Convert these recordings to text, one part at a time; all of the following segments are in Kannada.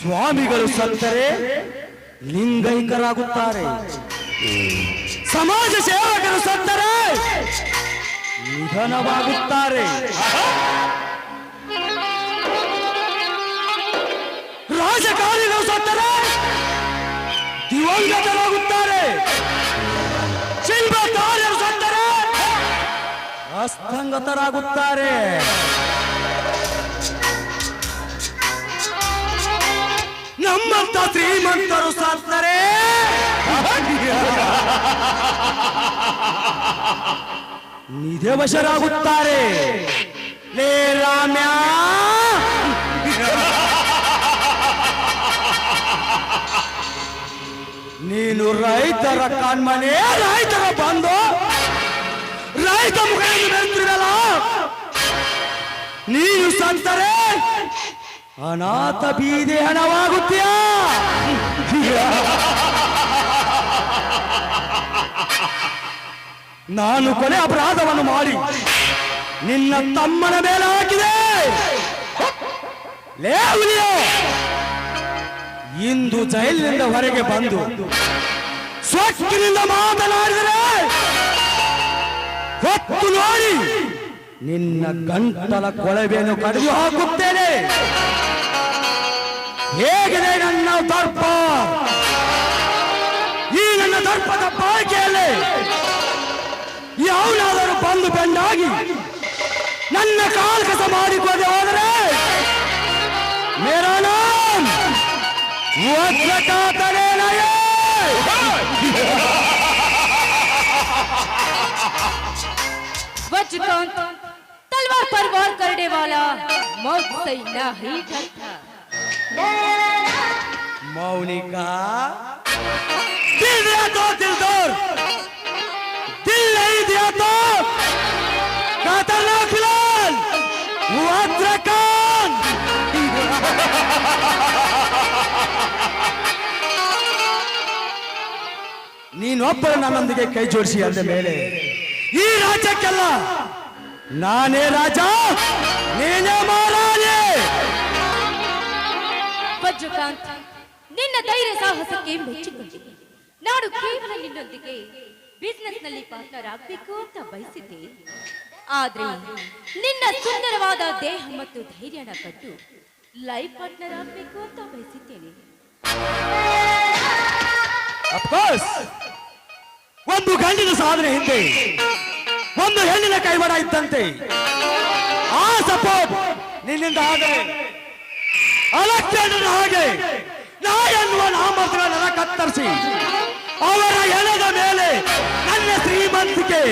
ಸ್ವಾಮಿಗಳು ಸತ್ತರೆ ಲಿಂಗೈಕರಾಗುತ್ತಾರೆ. ಸಮಾಜ ಸೇವಕರು ಸತ್ತರೆ ನಿಧನವಾಗುತ್ತಾರೆ. ರಾಜಕಾರಣಿಗಳು ಸತ್ತರೆ ದಿವಂಗತರಾಗುತ್ತಾರೆ. ಶಿಲ್ಪಕಾರರು ಸತ್ತರೆ ಅಸ್ತಂಗತರಾಗುತ್ತಾರೆ ನಮ್ಮಂತ ಶ್ರೀಮಂತರು ಸತ್ತರೆ ನಿಧವಶರಾಗುತ್ತಾರೆ. ಲೇ ರಾಮ್ಯ ನೀನು ರೈತರ ಕಣ್ಮನೆ, ರೈತರ ಬಂದು ರೈತ ಮುಖದಿಂದ ಬೆಳೆತಿರಲ್ಲ ನೀನು ಸಂತರೆ. ಅನಾಥ ಬೀದಿ ಹಣವಾಗುತ್ತೀಯ? ನಾನು ಕೊನೆ ಅಪರಾಧವನ್ನು ಮಾಡಿ ನಿನ್ನ ತಮ್ಮನ ಮೇಲೆ ಹಾಕಿದೆ. ಲೇ ಇಂದು ಜೈಲಿನಿಂದ ಹೊರಗೆ ಬಂದು ಸ್ವಚ್ಛದಿಂದ ಮಾತನಾಡಿದರೆ ಹೊತ್ತು ನೋಡಿ ನಿನ್ನ ಗಂಟಲ ಕೊಳವೆಯನ್ನು ಕಡಿದು ಹಾಕುತ್ತೇನೆ. ಹೇಗಿದೆ ನನ್ನ ದರ್ಪ? ಈ ನನ್ನ ದರ್ಪದ ಬಾಳಿಕೆಯಲ್ಲಿ ಯಾವನಾದರೂ ಬಂದು ಬೆಂಡಾಗಿ ನನ್ನ ಕಾಲ್ ಕಸ ಮಾಡಿಕೊಂಡು ಹೋದರೆ ಮೇರಾ ನಾಮ್ तलवार पर वार करने वाला मौत से नहीं डरता मौनिका। दिल दिया तो दिल दौर। दिल नहीं दिया तो कातल खिलाल वज्र का ನೀನೊಬ್ಬರು ನನ್ನೊಂದಿಗೆ ಕೈ ಜೋಡಿಸಿ ಅಂದ ಮೇಲೆ ಈ ರಾಜ್ಯಕ್ಕೆಲ್ಲ ನಾನೇ ರಾಜ ನೀನೇ ಮಹಾರಾಜೆ ವಜ್ರಕಾಂತ್ ನಿನ್ನ ಧೈರ್ಯ ಸಾಹಸಕ್ಕೆ ಮೆಚ್ಚಿಕೊಂಡಿದ್ದೆ ನಾನು ಕೇವಲ ನಿನ್ನೊಂದಿಗೆ ಬಿಸ್ನೆಸ್ನಲ್ಲಿ ಪಾರ್ಟ್ನರ್ ಆಗ್ಬೇಕು ಅಂತ ಬಯಸಿದ್ದೆ. ಆದ್ರೆ ನಿನ್ನ ಸುಂದರವಾದ ದೇಹ ಮತ್ತು ಧೈರ್ಯನ ಕಟ್ಟು ಲೈಫ್ ಪಾರ್ಟ್ನರ್ ಆಗ್ಬೇಕು ಅಂತ ಬಯಸಿದ್ದೇನೆ. ಅಫ್ಕೋರ್ಸ್ ಒಂದು ಗಂಡಿನ ಸಾಧನೆ ಹಿಂದೆ ಒಂದು ಹೆಣ್ಣಿನ ಕೈವಾಡ ಇದ್ದಂತೆ. ಆ ಸಪೋರ್ಟ್ ನಿನ್ನಿಂದ ಆದರೆ ಅಲಕ್ಷಣ ಹಾಗೆ. ನಾ ಎನ್ನುವ ನಾಮಗಳನ್ನು ಕತ್ತರಿಸಿ ಅವರ ಎಳೆದ ಮೇಲೆ ನನ್ನ ಶ್ರೀಮಂತಿಕೆ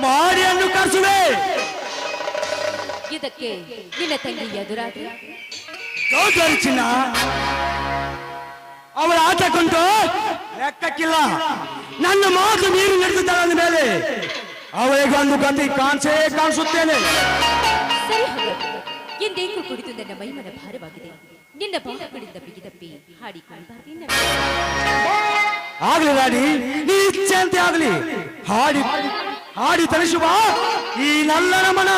ಮಾರಿಯನ್ನು ಕರೆಸುವೆ. ಇದಕ್ಕೆ ನಿನ್ನ ತಂಗಿ ಎದುರಾದ್ರೆ? ಚಿನ್ನ. ಅವಳ ಆಟ ಕುಂಟು. ಲೆಕ್ಕಕ್ಕಿಲ್ಲ. ನನ್ನ ಮಾತು ಮೀರಿ ನಡೆದಿದ್ದಾಳೆ ಅಂದ ಮೇಲೆ ಅವಳಿಗೆ ಒಂದು ಗತಿ ಕಾಣಿಸೇ ಕಾಣಿಸುತ್ತೇನೆ. ಎಂದೇಕೂ ಕುಡಿದು ನನ್ನ ಮೈಮನ ಭಾರವಾಗಿದೆ. ನಿನ್ನ ಬಾಹುಗಳಿಂದ ಬಿಗಿದಪ್ಪಿ ಹಾಡಿಕೊಳ್ಳಬಾರ್ದು ಆಗ್ಲಿ ರಾಣಿ ನೀ ಇಚ್ಛೆ ಅಂತ ಆಗ್ಲಿ. ಹಾಡಿ ಹಾಡಿ ತರಿಸುವ ಈ ನಲ್ಲನ ಮನ.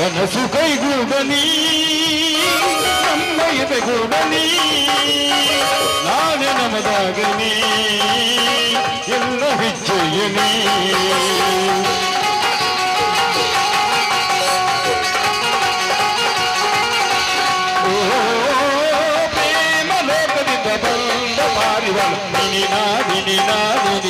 ಕನಸು ಕೈಗೂಡಲಿ ನಮ್ಮ ಎದೆಗೂಡಲಿ ನಾನೇ ನಮದಾಗಲಿ ಎಲ್ಲ ಹೆಜ್ಜೆಯಲಿ ಓ ಪ್ರೇಮ ಲೋಕದಿಂದ ಬಂದ ಪಾರಿವಳ ನಿನಿನ ನಿನಿನ ನಿನಿನ ಮಂಜು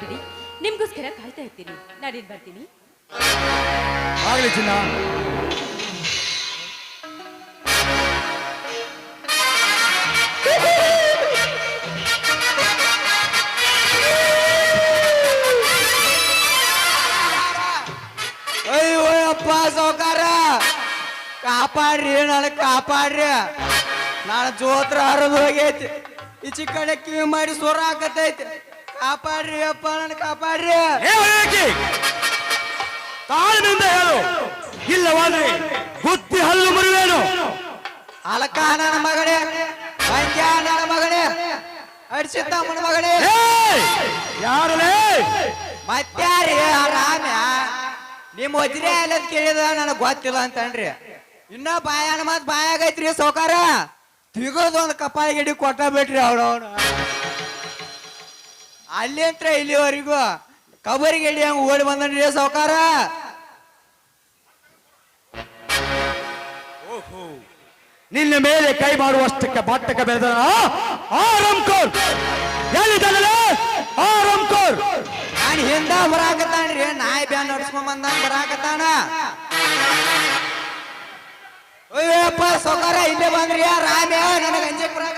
ಬರ್ಬಿಡಿ ನಿಮ್ಗೋಸ್ಕರ ಕಾಯ್ತಾ ಇರ್ತೀನಿ. ನಾನೇನ್ ಬರ್ತೀನಿ. ಆಗಲಿ ಚಿನ್ನ. ಅಯ್ಯೋ ಅಪ್ಪ ಸಾವುಕಾರ. ಕಾಪಾಡ್ರಿ ನಾಳೆ ಕಾಪಾಡ್ರಿ. ನಾಳೆ ಜೋತ್ರ ಹರಿದು ಹೋಗೈತಿ. ಈ ಕಡೆ ಕಿವಿ ಮಾಡಿ ಸ್ವರ ಹಾಕತೈತಿ. ಕಾಪಾಡ್ರಿ ಅಪ್ಪ ನನ್ನ ಕಾಪಾಡ್ರಿ ವೈರಾಗಿ! ತಾಳ್ಮೆಯಿಂದ ಹೇಳು. ಇಲ್ಲವಾದ್ರೆ ಬುದ್ಧಿ ಹಲ್ಲು ಮುರಿವೇನು? ಅಲಕ ನನ್ನ ಮಗನೇ ಮಂಜ ನನ್ನ ಮಗನೇ ಅಡ್ಸಿದ್ದಮ್ಮನ ಮಗನೇ. ಹೇ! ಯಾರಲೇ? ಮತ್ತಾರಿ ಆರಾಮ ನಿಮ್ ನಿಮ್ಮ ವಜ್ರೆ ಅಂತ ಕೇಳಿದ ನನಗೆ ಗೊತ್ತಿಲ್ಲ ಅಂತನ್ರಿ. ಇನ್ನ ಬಾಯಾನ ಮತ್ ಬಾಯಾಗೈತ್ರಿ ಸೌಕಾರ. ತಿಗೋದು ಒಂದು ಕಪ್ಪಾಯಿ ಗಿಡಿ ಕೊಟ್ಟ ಬಿಟ್ರಿ ಅವನವನು. ಅಲ್ಲಿಂತ್ರ ಇಲ್ಲಿವರೆಗೂ. ಕಬರಿಗೆ ಇಳಿ ಹಂಗ ಓಡಿ ಬಂದ್ರಿ ಸೌಕಾರ ನಿನ್ನ ಮೇಲೆ ಕೈ ಮಾಡುವಷ್ಟಕ್ಕೆ ಬಾಟಕ ಬೆಳೆದ ಆರಂಕೋರ್ ಎಲ್ಲಿದ್ದಾನಲೇ ಆರಂಕೋರ್ ನಾನು ಹಿಂದ ಬರಾಕತ್ತಾನ್ರಿ ನಾಯಿ ಬ್ಯಾನ್ ನಡ್ಸ್ಕೊಂಡ್ ಬಂದ ಬರಾಕತ್ತಾನ. ಅಯ್ಯಪ್ಪ ಸೌಕಾರ ಇಲ್ಲೇ ಬಂದ್ರಿ ರಾಮ್ಯ? ನನಗೆ ಅಂಜಕ್ ಬರಾಕ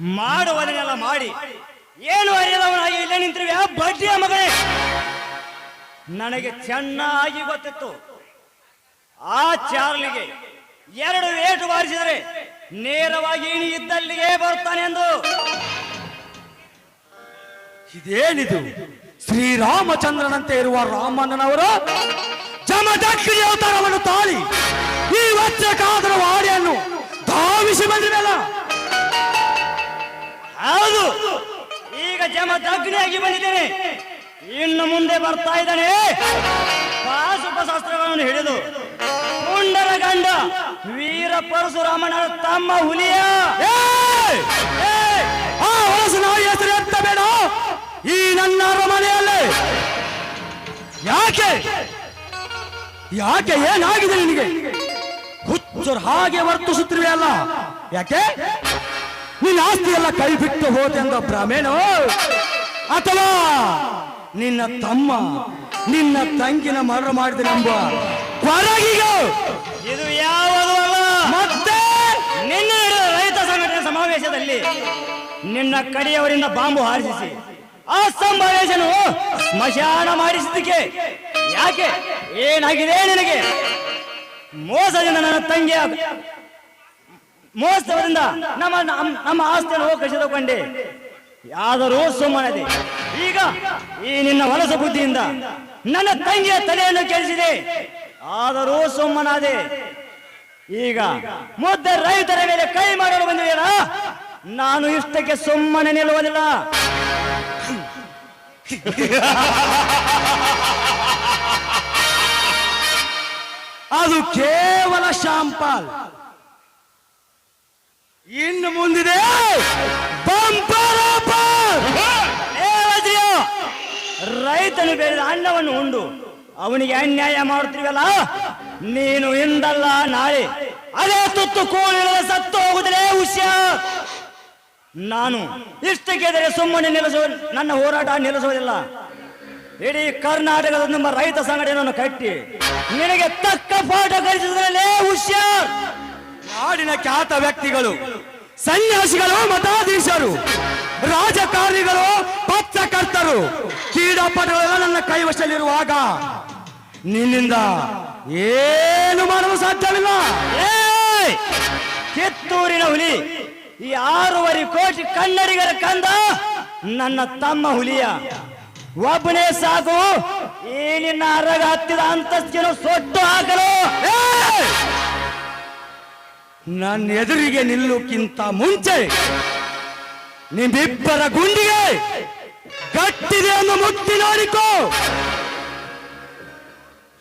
ಮಾಡುವದನ್ನೆಲ್ಲ ಮಾಡಿ. ಏನು ಅರಿಯದವನಾಗಿ ಇಲ್ಲೇ ನಿಂತಿರುವೆ? ಬಡ್ಡಿಯ ಮಗಳೇ. ನನಗೆ ಚೆನ್ನಾಗಿ ಗೊತ್ತಿತ್ತು. ಆ ಚಾರ್ಲಿಗೆ ಎರಡು ವೇಟು ಬಾರಿಸಿದರೆ ನೇರವಾಗಿ ಇಣಿ ಇದ್ದಲ್ಲಿಗೆ ಬರುತ್ತಾನೆ ಎಂದು. ಇದೇನಿದು? ಶ್ರೀರಾಮಚಂದ್ರನಂತೆ ಇರುವ ರಾಮಣ್ಣನವರು ಜಮದಗ್ನಿ ಅವತಾರವನ್ನು ತಾಳಿ ಈ ವಜ್ರಕಾದರ ವಾಡಿಯನ್ನು ಧಾವಿಸಿ ಬಂದಿರಲ್ಲ ಹೌದು. ಈಗ ಜಮದಗ್ನಿಯಾಗಿ ಬಂದಿದ್ದೇನೆ. ಇನ್ನು ಮುಂದೆ ಬರ್ತಾ ಇದ್ದಾನೆ. ಪಾಶುಪಶಾಸ್ತ್ರಗಳನ್ನು ಹಿಡಿದು ಪುಂಡರ ಗಂಡ ವೀರ ಪರಶುರಾಮನ ತಮ್ಮ ಹುಲಿಯ. ಆ ಹೊಲಸು ನಾಯಿ ಹೆಸರು ಈ ನನ್ನ ಅರಮನೆಯಲ್ಲಿ. ಯಾಕೆ? ಯಾಕೆ ಏನಾಗಿದೆ ನಿನಗೆ? ಹುಚ್ಚರು ಹಾಗೆ ವರ್ತಿಸುತ್ತಿರುವೆ ಅಲ್ಲ. ಯಾಕೆ? ನಿನ್ನ ಆಸ್ತಿ ಎಲ್ಲ ಕೈ ಬಿಟ್ಟು ಹೋದೆಂದ ಭ್ರಮೇನೋ ಅಥವಾ ನಿನ್ನ ತಮ್ಮ ನಿನ್ನ ತಂಗಿನ ಮರಣ ಮಾಡಿದನೆಂಬ ಕೊರಗಿಗೂ ಇದು ಯಾವುದು ಅಲ್ಲ? ಮತ್ತೆ? ನಿನ್ನೆ ರೈತ ಸಂಘಟನೆ ಸಮಾವೇಶದಲ್ಲಿ ನಿನ್ನ ಕಡೆಯವರಿಂದ ಬಾಂಬು ಹಾರಿಸಿ ಆ ಸ್ಮಶಾನ ಮಾಡಿಸಿದ್ದಕ್ಕೆ ಯಾಕೆ? ಏನಾಗಿದೆ ನಿನಗೆ? ಮೋಸದಿಂದ ನನ್ನ ತಂಗಿಯ ಮೋಸದಿಂದ ನಮ್ಮ ನಮ್ಮ- ಆಸ್ತಿಯನ್ನು ಆಸ್ತಿಯನ್ನು ಕಸಿದುಕೊಂಡೆ ಯಾದರೂ ಸುಮ್ಮನದೆ. ಈಗ ಈ ನಿನ್ನ ಹೊಲಸ ಬುದ್ಧಿಯಿಂದ ನನ್ನ ತಂಗಿಯ ತಲೆಯನ್ನು ಕೆಡಿಸಿದೆ. ಆದರೂ ಸುಮ್ಮನಾದೆ. ಈಗ ಮುದ್ದೆ ರೈತರ ಮೇಲೆ ಕೈ ಮಾಡಲು ಬಂದಿದೆಯಲ್ಲ ನಾನು ಇಷ್ಟಕ್ಕೆ ಸುಮ್ಮನೆ ನಿಲ್ಲುವುದಿಲ್ಲ. ಅದು ಕೇವಲ ಶಾಂಪಾಲ್. ಇನ್ನು ಮುಂದಿದೆ ರೈತನು ಬೆಳೆದ ಅನ್ನವನ್ನು ಉಂಡು. ಅವನಿಗೆ ಅನ್ಯಾಯ ಮಾಡುತ್ತೀವಲ್ಲ? ನೀನು ಇಂದಲ್ಲ ನಾಳೆ. ಅದೇ ತುತ್ತು ಕೂಳಿರದ ಸತ್ತು ಹೋಗುದ್ರೆ ಹುಷಾರ್ ನಾನು ಇಷ್ಟಕ್ಕೆದರೆ ಸುಮ್ಮನೆ ನಿಲ್ಲಿಸುವ ನನ್ನ ಹೋರಾಟ ನಿಲ್ಲಿಸುವುದಿಲ್ಲ. ಇಡೀ ಕರ್ನಾಟಕದ ನಮ್ಮ ರೈತ ಸಂಘಟನೆಯನ್ನು ಕಟ್ಟಿ ನಿನಗೆ ತಕ್ಕ ಪಾಠ ಕಲಿಸಿದ್ರಲ್ಲೇ ಹುಷಾರ್. ನಾಡಿನ ಖ್ಯಾತ ವ್ಯಕ್ತಿಗಳು, ಸನ್ಯಾಸಿಗಳು ಮತಾಧೀಶರು ರಾಜಕಾರಣಿಗಳು, ಪತ್ರಕರ್ತರು, ಕ್ರೀಡಾಪಟುಗಳೆಲ್ಲ ನನ್ನ ಕೈವಶದಲ್ಲಿರುವಾಗ ನಿನ್ನಿಂದ ಏನು ಮಾಡಲು ಸಾಧ್ಯವಿಲ್ಲ. ಏಯ್! ಕಿತ್ತೂರಿನ ಹುಲಿ ಈ ಆರೂವರೆ ಕೋಟಿ ಕನ್ನಡಿಗರ ಕಂದ ನನ್ನ ತಮ್ಮ ಹುಲಿಯ. ಒಬ್ಬನೇ ಸಾಕು. ಈ ನಿನ್ನ ಅರಗ ಹತ್ತಿದ ಅಂತಸ್ತಿನ ಸೊಟ್ಟು ಹಾಕಲು! ನನ್ನ ಎದುರಿಗೆ ನಿಲ್ಲುಕ್ಕಿಂತ ಮುಂಚೆ ನಿಮ್ಮಿಬ್ಬರ ಗುಂಡಿಗೆ ಕಟ್ಟಿದೆ ಅನ್ನು ಮುಟ್ಟಿ ನೋಡಿಕೋ.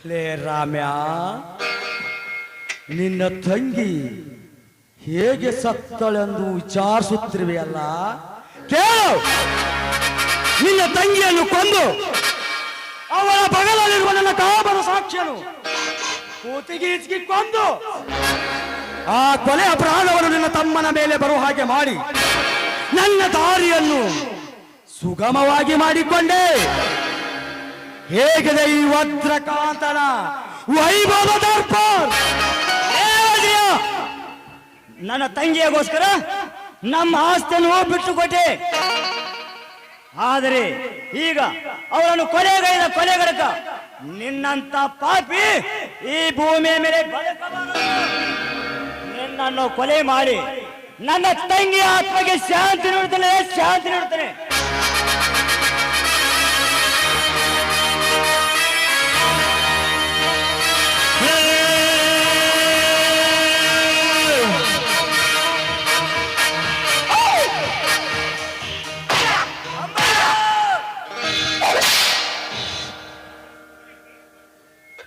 ಲೇ ರಾಮ್ಯ, ನಿನ್ನ ತಂಗಿ ಹೇಗೆ ಸತ್ತಳೆಂದು ವಿಚಾರಿಸುತ್ತಿರುವೆಯಲ್ಲ? ಕೇಳು! ನಿನ್ನ ತಂಗಿಯನ್ನು ಕೊಂದು ಅವಳ ಬಗಲಲ್ಲಿರುವ ನನ್ನ ಕಾಬರ ಸಾಕ್ಷ್ಯನು ಕೂತಿಗೀಚಿಗೆ ಕೊಂದು ಆ ಕೊಲೆ ಅಪರಾಧವನ್ನು ನಿನ್ನ ತಮ್ಮನ ಮೇಲೆ ಬರುವ ಹಾಗೆ ಮಾಡಿ ನನ್ನ ದಾರಿಯನ್ನು ಸುಗಮವಾಗಿ ಮಾಡಿಕೊಂಡೆ. ಹೇಗಿದೆ ಈ ವಜ್ರಕಾಂತನ ವೈಭವ ದರ್ಪ! ನನ್ನ ತಂಗಿಯಗೋಸ್ಕರ ನಮ್ಮ ಆಸ್ತಿಯನ್ನು ಬಿಟ್ಟು ಕೊಟ್ಟೆ ಆದರೆ ಈಗ ಅವರನ್ನು ಕೊಲೆಗೈದ ಕೊಲೆಗಡಕ ನಿನ್ನಂತ ಪಾಪಿ ಈ ಭೂಮಿಯ ಮೇಲೆ. ನಿನ್ನನ್ನು ಕೊಲೆ ಮಾಡಿ ನನ್ನ ತಂಗಿ ಆತ್ಮಗೆ ಶಾಂತಿ ನೀಡುತ್ತೇನೆ ಶಾಂತಿ ನೀಡುತ್ತೇನೆ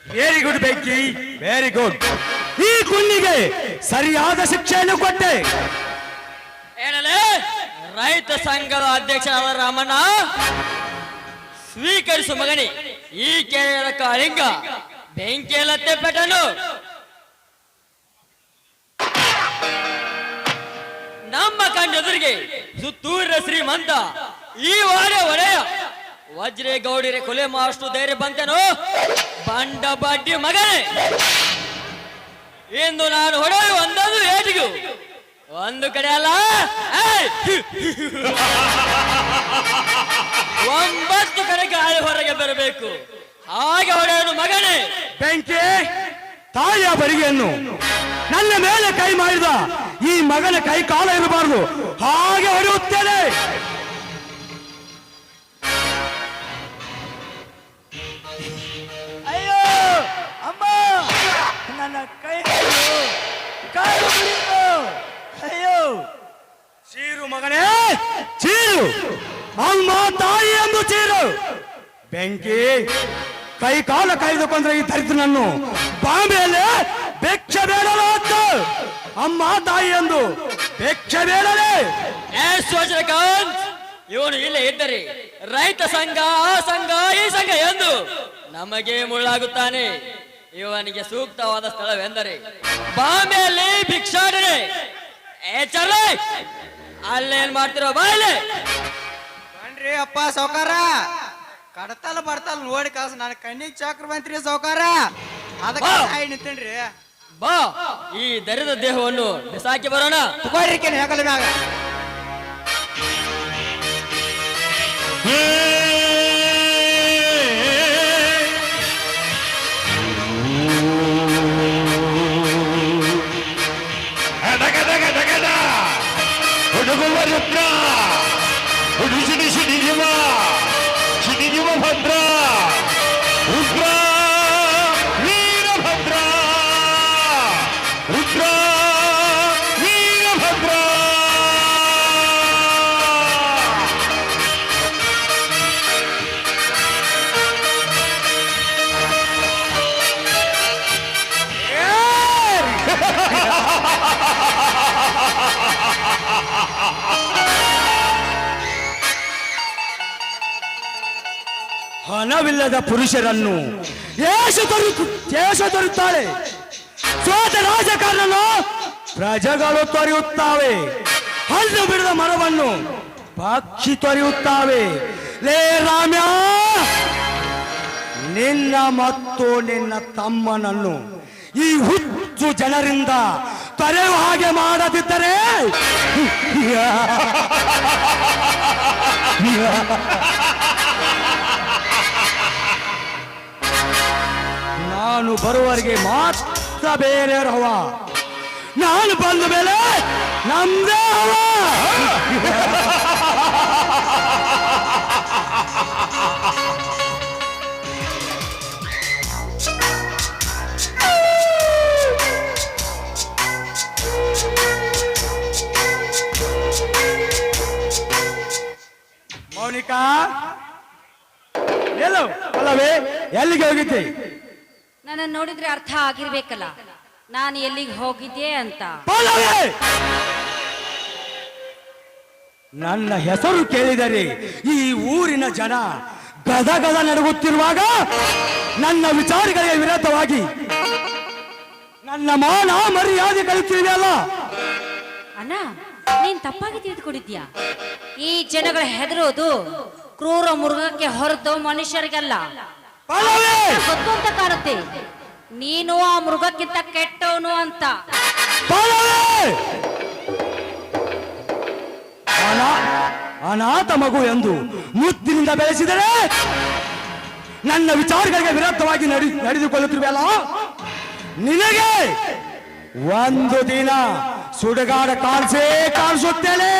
ವೆರಿ ಗುಡ್ ಬೆಂಕಿ ವೆರಿ ಗುಡ್ ಈ ಕುಂಡಿಗೆ ಸರಿಯಾದ ಶಿಕ್ಷೆಯನ್ನು ಕೊಟ್ಟೆ. ಏನಲೇ ರೈತ ಸಂಘದ ಅಧ್ಯಕ್ಷರಾದ ರಾಮಣ್ಣ, ಸ್ವೀಕರಿಸು ಮಗನಿ. ಈ ಕೆರೆಯ ಕಾಳಿಂಗ ಬೆಂಕಿಯಲ್ಲತ್ತೆ ಪೆಟನು. ನಮ್ಮ ಕಣ್ಣೆದುರಿಗೆ ಸುತ್ತೂರ ಶ್ರೀಮಂತ ಈ ವಾರ ಒಡೆಯ ವಜ್ರೇ ಗೌಡಿರೆ ಕೊಲೆ ಮಾಷ್ಟು ಧೈರ್ಯ ಬಂತೇನು? ಬಂಡ ಬಡ್ಡಿ ಮಗನೇ. ಇಂದು ನಾನು ಹೊಡೆಯು ಒಂದೊಂದು ಏಟಿಗೂ ಒಂದು ಕಡೆ ಅಲ್ಲ. ಒಂಬತ್ತು ಕಡೆ ಗಾಳಿ ಹೊರಗೆ ಬರಬೇಕು. ಹಾಗೆ ಹೊಡೆಯನು ಮಗನೇ. ಬೆಂಕಿ, ತಾಯಿಯ ಬರಿಗೆಯನ್ನು ನನ್ನ ಮೇಲೆ ಕೈ ಮಾಡಿದ ಈ ಮಗನ ಕೈ ಕಾಲ ಇರಬಾರದು. ಹಾಗೆ ಹೊಡೆಯುತ್ತೇನೆ. ನನ್ನ ಕೈ ಹಿಡಿದು, ಕಾಲು ಮುರಿದು. ಅಯ್ಯೋ. ಚೀರು ಮಗನೇ ಚೀರು. ಅಮ್ಮ ತಾಯಿ ಎಂದು ಚೀರು. ಬೆಂಕಿ ಕೈ ಕಾಲ ಕಾಯ್ದುಕೊಂಡ್ರೆ ಈ ನನ್ನ ಬಾಂಬೆಯಲ್ಲಿ ಭಿಕ್ಷೆ ಬೇಡಲು ಅಂತ. ಅಮ್ಮ ತಾಯಿ ಎಂದು ಭಿಕ್ಷೆ ಬೇಡಲೇ ಏ ಇವನು ಇಲ್ಲೇ ಇದ್ದರೆ ರೈತ ಸಂಘ ಆ ಸಂಘ ಈ ಸಂಘ ಎಂದು ನಮಗೆ ಮುಳ್ಳಾಗುತ್ತಾನೆ. ಇವನಿಗೆ ಸೂಕ್ತವಾದ ಸ್ಥಳವೆಂದರೆ ಬಾಂಬೆಯಲ್ಲಿ ಭಿಕ್ಷಾಟನೆ. ಏ ಚರ್ಲೆ! ಅಲ್ಲೇನ್ ಮಾಡ್ತಿರೋ ಬಾಯ್ಲೆ ಬನ್ರಿ ಅಪ್ಪ ಸೌಕಾರ ಕಡತಲ್ ಬರ್ತಲ್ ನೋಡಿ ಕಾಸ ನನ್ನ ಕಣ್ಣಿಗೆ ಚಾಕ್ರ ಬಂತ್ರಿ ಸೌಕಾರ ಅದಕ್ಕೆ ಬಾ. ಸಾಯಿ ನಿಂತೇನ್ರಿ. ಬಾ. ಈ ದರಿದ ದೇಹವನ್ನು ಬಿಸಾಕಿ ಬರೋಣ. ತಗೋರಿ ಹೆಗಲ ಮ್ಯಾಗ. ಹಣವಿಲ್ಲದ ಪುರುಷರನ್ನು ಯೇಸು ತೊರೆದು ಏಷ ತೊರುತ್ತಾರೆ ಸ್ವಾತ ರಾಜಕಾರಣನು ಪ್ರಜೆಗಳು ತೊರೆಯುತ್ತಾವೆ. ಹಲ್ಲು ಬಿಡದ ಮರವನ್ನು ಪಕ್ಷಿ ತೊರೆಯುತ್ತಾವೆ. ಲೇ ರಾಮ್ಯ, ನಿನ್ನ ಮತ್ತು ನಿನ್ನ ತಮ್ಮನನ್ನು ಈ ಹುಚ್ಚು ಜನರಿಂದ ತೊರೆಯುವ ಹಾಗೆ ಮಾಡದಿದ್ದರೆ ನಾನು ಬರುವವರೆಗೆ ಮಾತ್ರ ಬೇರೆ ಹವ ನಾನು ಬಂದ ಮೇಲೆ ನಮ್ದೇ ಹವ ಮೌನಿಕಾ? ಎಲ್ಲೋ? ಅಲ್ಲವೇ? ಎಲ್ಲಿಗೆ ಹೋಗಿದ್ದೆ? ನನ್ನ ನೋಡಿದ್ರೆ ಅರ್ಥ ಆಗಿರ್ಬೇಕಲ್ಲ. ನಾನು ಎಲ್ಲಿಗೆ ಹೋಗಿದ್ದೆ ಅಂತ. ಪಲ್ಲವಿ! ನನ್ನ ಹೆಸರು ಕೇಳಿದರೆ ಈ ಊರಿನ ಜನ ಗದ ಗದ ನಡುಗುತ್ತಿರುವಾಗ ನನ್ನ ವಿಚಾರಗಳಿಗೆ ವಿರೋಧವಾಗಿ ನನ್ನ ಮಾನ ಮರ್ಯಾದೆ ಕಲಿತಿದೆಯಲ್ಲ ಅಣ್ಣ ನೀನ್ ತಪ್ಪಾಗಿ ತಿಳಿದುಕೊಂಡಿದ್ಯಾ ಈ ಜನಗಳ ಹೆದರೋದು ಕ್ರೂರ ಮೃಗಕ್ಕೆ ಹೊರತು ಮನುಷ್ಯರಿಗಲ್ಲ. ಗೊತ್ತು ಅಂತ ಕಾಣುತ್ತೆ. ನೀನು ಆ ಮೃಗಕ್ಕಿಂತ ಕೆಟ್ಟವನು ಅಂತ. ಅನಾಥ ಮಗು ಎಂದು ಮುತ್ತಿನಿಂದ ಬೆಳೆಸಿದರೆ ನನ್ನ ವಿಚಾರಗಳಿಗೆ ವಿರುದ್ಧವಾಗಿ ನಡೆ ನಡೆದುಕೊಳ್ಳುತ್ತಿರುವಲ್ಲ ನಿನಗೆ ಒಂದು ದಿನ ಸುಡುಗಾಡ ಕಾಣಿಸೇ ಕಾಣಿಸುತ್ತೇನೆ.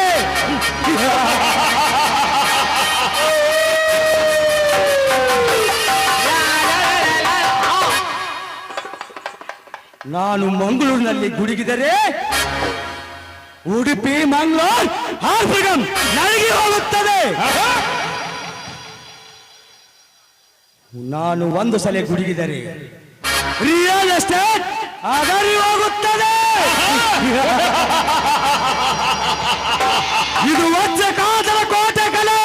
ನಾನು ಮಂಗಳೂರಿನಲ್ಲಿ ಗುಡುಗಿದರೆ ಉಡುಪಿ, ಮಂಗಳೂರು ಆರ್ಬಿಗಂ ನಡಗಿ ಹೋಗುತ್ತದೆ. ನಾನು ಒಂದು ಸಲ ಗುಡುಗಿದರೆ ರಿಯಲ್ ಎಸ್ಟೇಟ್ ಅದರಿ ಹೋಗುತ್ತದೆ. ಇದು ವಜ್ರ ಕಾದರ ಕೋಟೆಗಳು